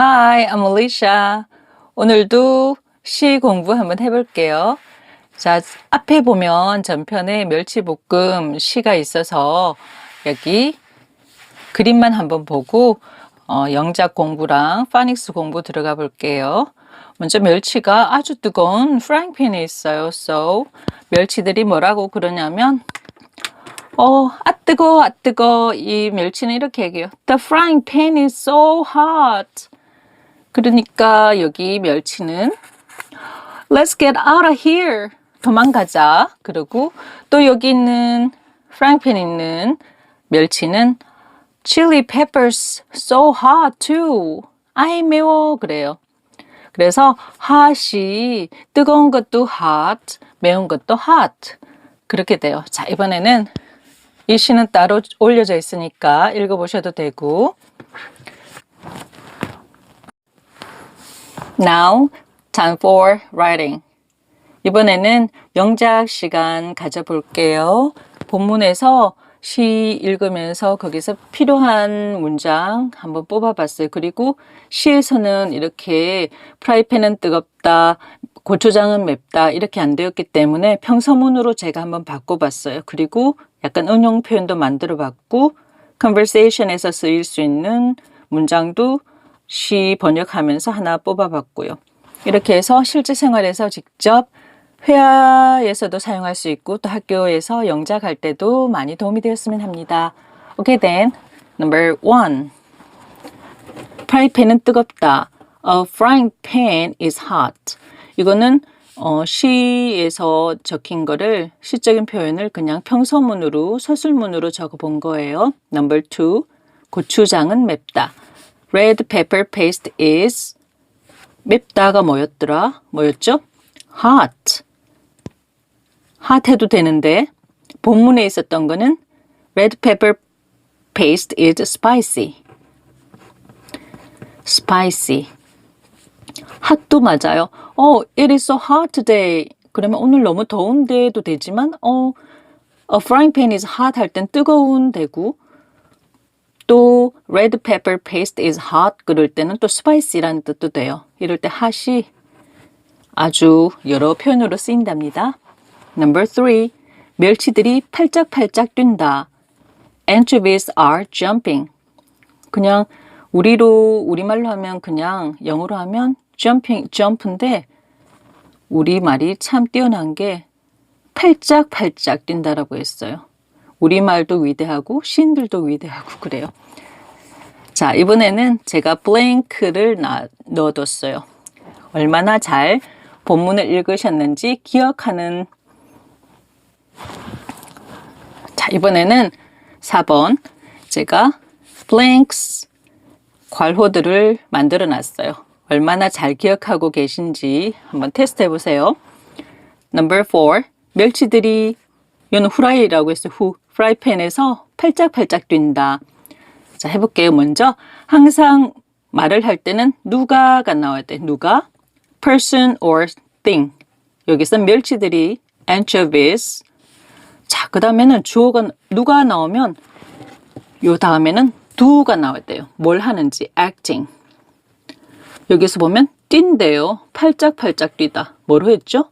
Hi, I'm Alicia. 오늘도 시 공부 한번 해볼게요. 자, 앞에 보면 전편에 멸치볶음 시가 있어서 여기 그림만 한번 보고 어, 영작 공부랑 파닉스 공부 들어가 볼게요. 먼저 멸치가 아주 뜨거운 프라이팬에 있어요. So 멸치들이 뭐라고 그러냐면 어, 아 뜨거, 아 뜨거. 이 멸치는 이렇게 얘기해요. The frying pan is so hot. 그러니까 여기 멸치는 Let's get out of here. 도망가자. 그리고 또 여기 있는 프라이팬에 있는 멸치는 Chili peppers so hot too. 아이 매워 그래요. 그래서 hot이 뜨거운 것도 hot, 매운 것도 hot 그렇게 돼요. 자 이번에는 이 시는 따로 올려져 있으니까 읽어보셔도 되고 Now, time for writing. 이번에는 영작 시간 가져볼게요. 본문에서 시 읽으면서 거기서 필요한 문장 한번 뽑아봤어요. 그리고 시에서는 이렇게 프라이팬은 뜨겁다, 고추장은 맵다 이렇게 안 되었기 때문에 평서문으로 제가 한번 바꿔봤어요. 그리고 약간 응용 표현도 만들어봤고 conversation에서 쓰일 수 있는 문장도 시 번역하면서 하나 뽑아봤고요. 이렇게 해서 실제 생활에서 직접 회화에서도 사용할 수 있고 또 학교에서 영작 할 때도 많이 도움이 되었으면 합니다. Okay then, number one. 프라이팬은 뜨겁다. A frying pan is hot. 이거는 어, 시에서 적힌 거를 시적인 표현을 그냥 평서문으로 서술문으로 적어본 거예요. Number two. 고추장은 맵다. Red pepper paste is 맵다가 뭐였더라? 뭐였죠? hot. hot 해도 되는데 본문에 있었던 거는 red pepper paste is spicy. spicy. hot도 맞아요. 어, it is so hot today. 그러면 오늘 너무 더운데도 되지만 어, a frying pan is hot 할 땐 뜨거운 되고 또 red pepper paste is hot 그럴 때는 또 spicy라는 뜻도 돼요. 이럴 때 hot이 아주 여러 표현으로 쓰인답니다. Number three, 멸치들이 팔짝팔짝 뛴다. Anchovies are jumping. 그냥 우리로 우리말로 하면 그냥 영어로 하면 jumping, jump인데 우리말이 참 뛰어난 게 팔짝팔짝 뛴다라고 했어요. 우리말도 위대하고 시인들도 위대하고 그래요. 자, 이번에는 제가 블랭크를 넣어뒀어요. 얼마나 잘 본문을 읽으셨는지 기억하는 자, 이번에는 4번 제가 blanks 괄호들을 만들어 놨어요. 얼마나 잘 기억하고 계신지 한번 테스트 해 보세요. Number 4. 멸치들이 이는 후라이라고 했어요. 후 프라이팬에서 팔짝팔짝 뛴다. 자, 해볼게요. 먼저 항상 말을 할 때는 누가가 나와야 돼. 누가 person or thing. 여기서 멸치들이 anchovies. 자, 그 다음에는 주어가 누가 나오면 요 다음에는 do가 나와야 돼요. 뭘 하는지 acting. 여기서 보면 뛴대요. 팔짝팔짝 뛰다. 뭐로 했죠?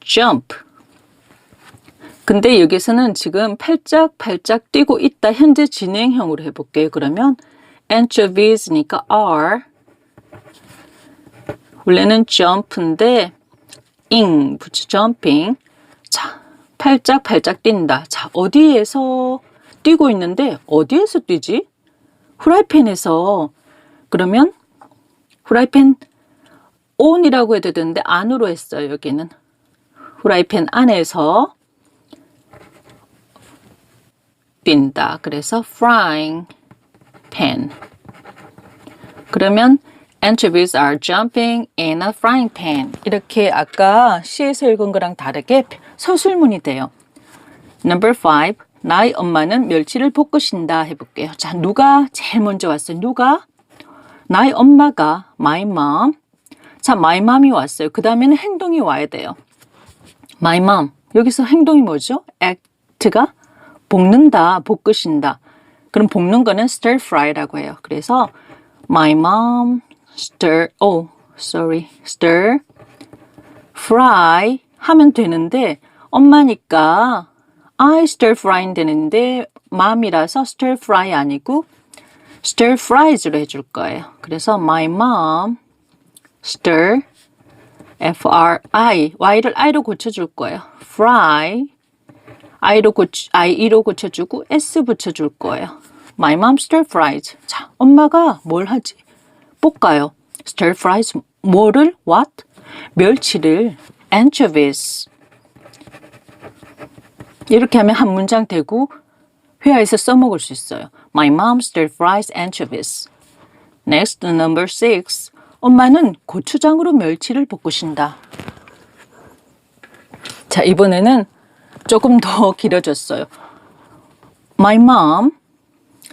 jump. 근데 여기서는 지금 팔짝 팔짝 뛰고 있다. 현재 진행형으로 해볼게요. 그러면 anchovies니까 are. 원래는 jump인데 ing 붙여 jumping. 자 팔짝 팔짝 뛴다. 자 어디에서 뛰고 있는데 어디에서 뛰지? 후라이팬에서. 그러면 후라이팬 on이라고 해도 되는데 안으로 했어요 여기는. 후라이팬 안에서 뛴다 그래서 frying pan 그러면 Anchovies are jumping in a frying pan. 이렇게 아까 시에서 읽은 거랑 다르게 서술문이 돼요. Number five. 나의 엄마는 멸치를 볶으신다 해볼게요. 자, 누가 제일 먼저 왔어요? 누가? 나의 엄마가 my mom. 자, my mom이 왔어요. 그 다음에는 행동이 와야 돼요. my mom. 여기서 행동이 뭐죠? act가 볶는다, 볶으신다. 그럼 볶는 거는 stir fry라고 해요. 그래서 My mom stir, oh, sorry, stir, fry 하면 되는데 엄마니까 I stir frying 되는데 mom이라서 stir fry 아니고 stir fries로 해줄 거예요. 그래서 my mom stir F-R-I Y를 I로 고쳐줄 거예요. fry I로 고치, I-E로 고쳐주고 S 붙여줄 거예요. My mom stir fries. 자, 엄마가 뭘 하지? 볶아요. stir fries 뭐를? what? 멸치를 anchovies 이렇게 하면 한 문장 되고 회화에서 써먹을 수 있어요. My mom stir fries anchovies. Next, number six. 엄마는 고추장으로 멸치를 볶으신다. 자, 이번에는 조금 더 길어졌어요. My mom.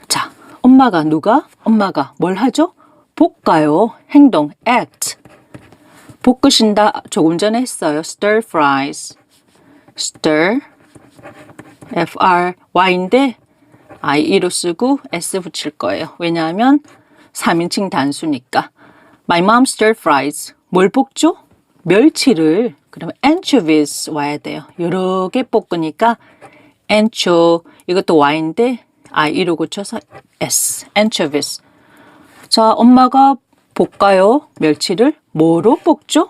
자, 엄마가 누가? 엄마가 뭘 하죠? 볶아요. 행동, act. 볶으신다. 조금 전에 했어요. stir fries. stir. F-R-Y인데 I-E로 쓰고 S 붙일 거예요. 왜냐하면 3인칭 단수니까. My mom stir fries. 뭘 볶죠? 멸치를. 그러면 anchovies 와야 돼요. 개 볶으니까 ancho 이것도 Y인데 I-E로 고쳐서 S. anchovies. 자, 엄마가 볶아요. 멸치를 뭐로 볶죠?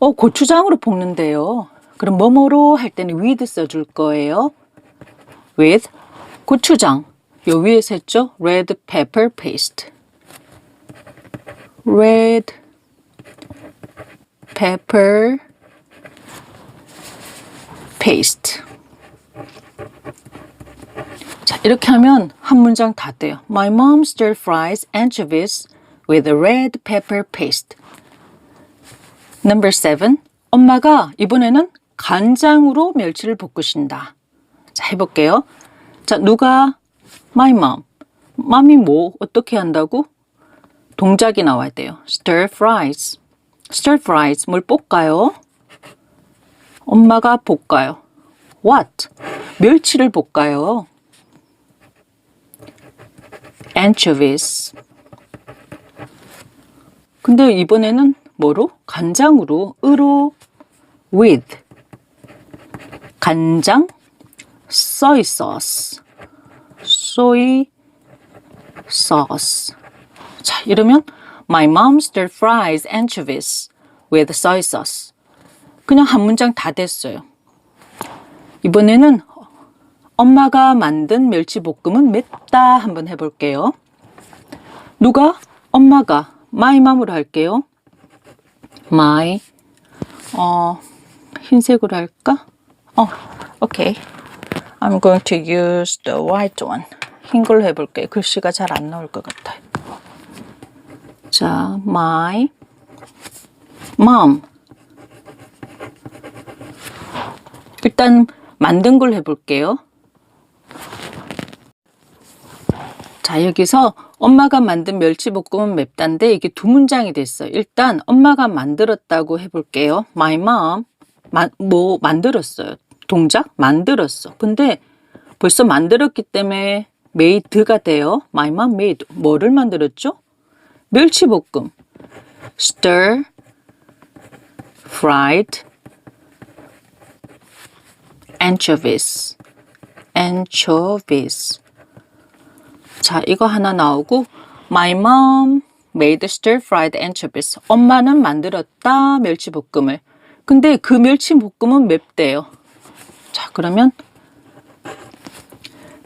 어, 고추장으로 볶는데요. 그럼 뭐뭐로 할 때는 with 써줄 거예요. with 고추장. 요 위에서 했죠? red pepper paste. red pepper paste. 자, 이렇게 하면 한 문장 다 돼요. My mom stir fries anchovies with red pepper paste. Number seven. 엄마가 이번에는 간장으로 멸치를 볶으신다. 자, 해볼게요. 자, 누가? My mom. 맘이 뭐, 어떻게 한다고? 동작이 나와야 돼요. stir fries. stir fries. 뭘 볶아요? 엄마가 볶아요. what? 멸치를 볶아요. anchovies. 근데 이번에는 뭐로? 간장으로, 으로, with. 간장, soy sauce. soy sauce. 자, 이러면 My mom stir fries anchovies with soy sauce. 그냥 한 문장 다 됐어요. 이번에는 엄마가 만든 멸치볶음은 맵다 한번 해볼게요. 누가? 엄마가 my mom으로 할게요. my 어 흰색으로 할까? 어, 오케이. I'm going to use the white one. 흰 걸로 해볼게요. 글씨가 잘 안 나올 것 같아요. 자, my mom. 일단 만든 걸 해볼게요. 자, 여기서 엄마가 만든 멸치볶음은 맵단데 이게 두 문장이 됐어요. 일단 엄마가 만들었다고 해볼게요. My mom. 마, 뭐 만들었어요. 동작 만들었어. 근데 벌써 만들었기 때문에 made가 돼요. My mom made. 뭐를 만들었죠? 멸치볶음. stir, fried, anchovies. anchovies. 자, 이거 하나 나오고 My mom made stir-fried anchovies. 엄마는 만들었다 멸치볶음을. 근데 그 멸치볶음은 맵대요. 자, 그러면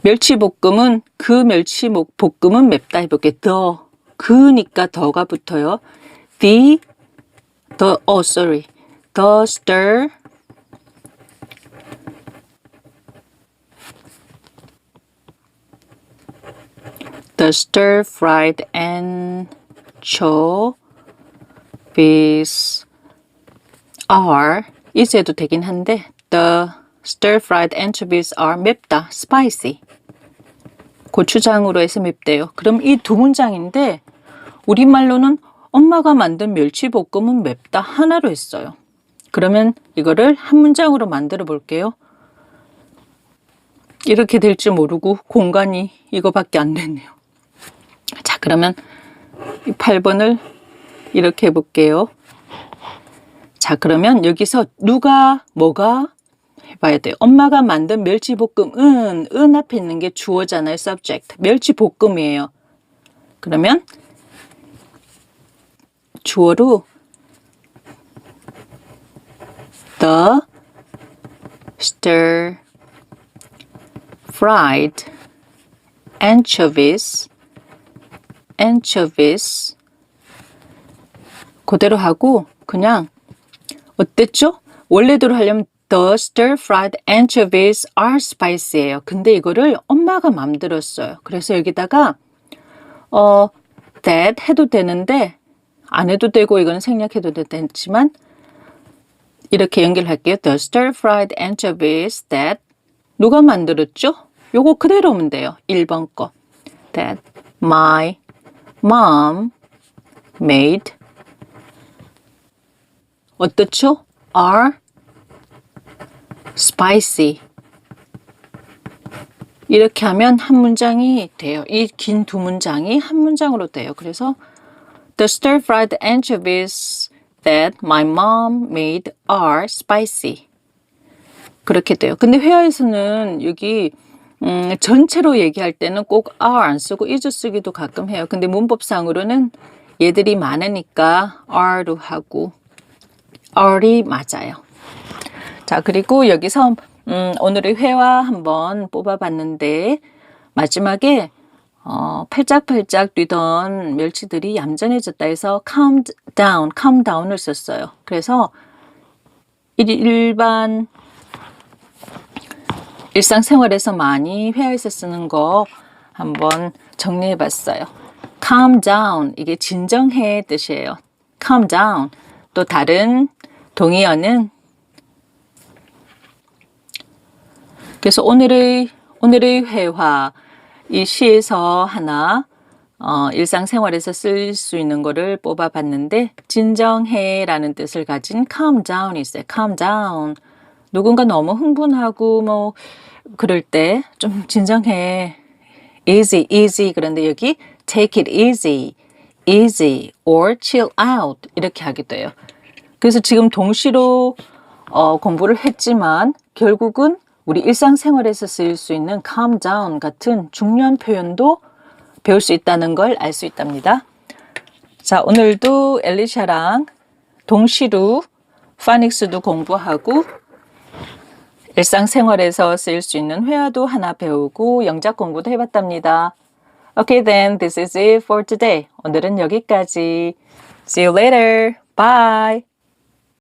멸치볶음은 그 멸치볶음은 맵다 해볼게. 더 그니까 더가 붙어요. The the oh sorry. The stir the stir fried anchovies are 해도 되긴 한데 the stir fried anchovies are 맵다 spicy 고추장으로 해서 맵대요. 그럼 이 두 문장인데 우리말로는 엄마가 만든 멸치볶음은 맵다 하나로 했어요. 그러면 이거를 한 문장으로 만들어 볼게요. 이렇게 될줄 모르고 공간이 이거밖에 안 됐네요. 자, 그러면 이 8번을 이렇게 해볼게요. 자, 그러면 여기서 누가, 뭐가 해봐야 돼요. 엄마가 만든 멸치볶음 은, 은 앞에 있는 게 주어잖아요. subject. 멸치볶음이에요. 그러면 주어로 the stir fried anchovies anchovies 그대로 하고 그냥 어땠죠? 원래대로 하려면 the stir fried anchovies are spicy예요. 근데 이거를 엄마가 만들었어요. 그래서 여기다가 어 that 해도 되는데 안 해도 되고 이거는 생략해도 되지만 이렇게 연결할게요. The stir fried anchovies that 누가 만들었죠? 요거 그대로 오면 돼요. 1번 거. That my mom made 어떻죠? are spicy. 이렇게 하면 한 문장이 돼요. 이 긴 두 문장이 한 문장으로 돼요. 그래서 The stir fried anchovies that my mom made are spicy. 그렇게 돼요. 근데 회화에서는 여기 음, 전체로 얘기할 때는 꼭 are 안 쓰고 is 쓰기도 가끔 해요. 근데 문법상으로는 얘들이 많으니까 are로 하고 are이 맞아요. 자, 그리고 여기서 음, 오늘의 회화 한번 뽑아봤는데 마지막에 어, 팔짝팔짝 뛰던 멸치들이 얌전해졌다 해서 calm down, calm down을 썼어요. 그래서 일- 일반 일상생활에서 많이 회화에서 쓰는 거 한번 정리해 봤어요. calm down, 이게 진정해 뜻이에요. calm down. 또 다른 동의어는 그래서 오늘의 오늘의 회화 이 시에서 하나 어, 일상생활에서 쓸 수 있는 거를 뽑아봤는데 진정해라는 뜻을 가진 calm down이 있어요. calm down. 누군가 너무 흥분하고 뭐 그럴 때 좀 진정해. easy, easy. 그런데 여기 take it easy, easy or chill out 이렇게 하게 돼요. 그래서 지금 동시로 어, 공부를 했지만 결국은 우리 일상생활에서 쓰일 수 있는 calm down 같은 중요한 표현도 배울 수 있다는 걸 알 수 있답니다. 자, 오늘도 엘리샤랑 동시로 파닉스도 공부하고 일상생활에서 쓰일 수 있는 회화도 하나 배우고 영작 공부도 해봤답니다. Okay, then this is it for today. 오늘은 여기까지. See you later. Bye.